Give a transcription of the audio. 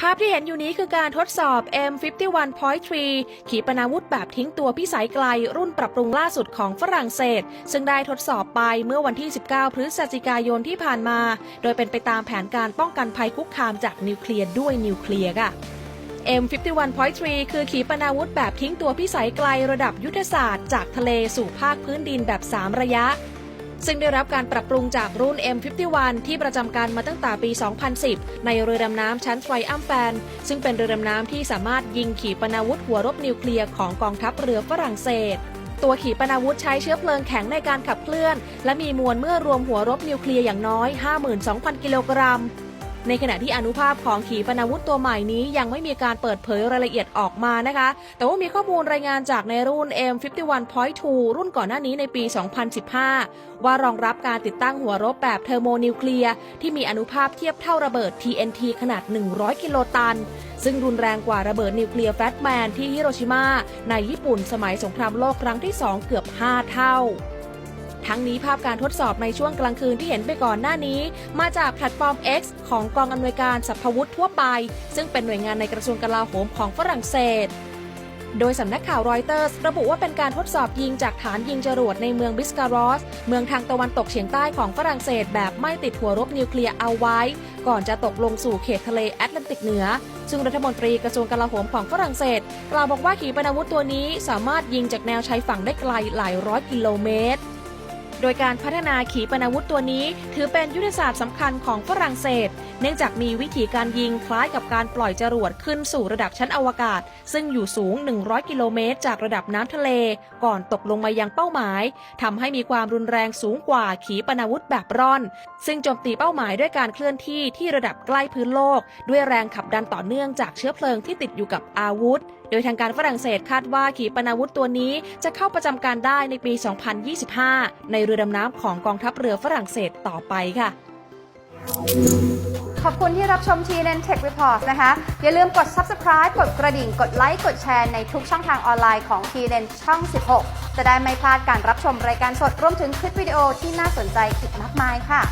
ภาพที่เห็นอยู่นี้คือการทดสอบ M51.3 ขีปนาวุธแบบทิ้งตัวพิสัยไกล รุ่นปรับปรุงล่าสุดของฝรั่งเศส ซึ่งได้ทดสอบไปเมื่อวันที่ 19 พฤศจิกายนที่ผ่านมา โดยเป็นไปตามแผนการป้องกันภัยคุกคามจากนิวเคลียร์ด้วยนิวเคลียร์ค่ะ M51.3 คือขีปนาวุธแบบทิ้งตัวพิสัยไกลระดับยุทธศาสตร์ จากทะเลสู่ภาคพื้นดินแบบ 3 ระยะ ซึ่งได้รับการปรับปรุงจากรุ่น M51 ที่ประจำการมาตั้งแต่ปี 2010 ในเรือดำน้ำชั้นไทรอัมแฟน ซึ่งเป็นเรือดำน้ำที่สามารถยิงขีปนาวุธหัวรบนิวเคลียร์ของกองทัพเรือฝรั่งเศสตัวขีปนาวุธใช้เชื้อเพลิงแข็งในการขับเคลื่อน และมีมวลเมื่อรวมหัวรบนิวเคลียร์อย่างน้อย 52,000 กิโลกรัม ในขณะที่อนุภาพของขีปนาวุธตัวใหม่นี้ยังไม่มีการเปิดเผยรายละเอียดออกมานะคะ แต่ว่ามีข้อมูลรายงานจากในรุ่น M51.2 รุ่นก่อนหน้านี้ในปี 2015 ว่ารองรับการติดตั้งหัวรบแบบเทอร์โมนิวเคลียร์ที่มีอนุภาพเทียบเท่าระเบิด TNT ขนาด 100 กิโลตัน ซึ่งรุนแรงกว่าระเบิดนิวเคลียร์แฟตแมนที่ฮิโรชิมาในญี่ปุ่นสมัยสงครามโลกครั้งที่ 2 เกือบ 5 เท่า ทั้งนี้ภาพการทดสอบในช่วงกลางคืนที่เห็นไปก่อนหน้านี้ มาจากแพลตฟอร์ม X ของกองอำนวยการสัพพวุธทั่วไป ซึ่งเป็นหน่วยงานในกระทรวงกลาโหมของฝรั่งเศสโดยสำนักข่าวรอยเตอร์สระบุว่าเป็นการทดสอบยิงจากฐานยิงจรวดในเมืองบิสการอส เมืองทางตะวันตกเฉียงใต้ของฝรั่งเศสแบบไม่ติดหัวรบนิวเคลียร์เอาไว้ ก่อนจะตกลงสู่เขตทะเลแอตแลนติกเหนือ ซึ่งรัฐมนตรีกระทรวงกลาโหมของฝรั่งเศส กล่าวบอกว่าขีปนาวุธตัวนี้สามารถยิงจากแนวชายฝั่งได้ไกลหลายร้อยกิโลเมตร โดยการพัฒนาขีปนาวุธตัวนี้ ถือเป็นยุทธศาสตร์สำคัญของฝรั่งเศส เนื่องจากมีวิธีการยิงคล้ายกับการปล่อยจรวดขึ้นสู่ระดับชั้นอวกาศ ซึ่งอยู่สูง 100 กิโลเมตร จากระดับน้ำทะเล ก่อนตกลงมายังเป้าหมายทำให้มีความรุนแรงสูงกว่าขีปนาวุธแบบร่อน ซึ่งโจมตีเป้าหมายด้วยการเคลื่อนที่ที่ระดับใกล้พื้นโลก ด้วยแรงขับดันต่อเนื่องจากเชื้อเพลิงที่ติดอยู่กับอาวุธโดยทางการฝรั่งเศสคาดว่าขีปนาวุธตัวนี้จะเข้าประจำการได้ในปี 2025 ในรือดำน้ำของกองทัพเรือฝรั่งเศสต่อไปค่ะ ขอบคุณที่รับชม TNN Tech Report นะคะ อย่าลืมกด subscribe กดกระดิ่ง กดไลค์ กดแชร์ในทุกช่องทางออนไลน์ของ TNN ช่อง 16 จะได้ไม่พลาดการรับชมรายการสดรวมถึงคลิปวิดีโอที่น่าสนใจอีกมากมายค่ะ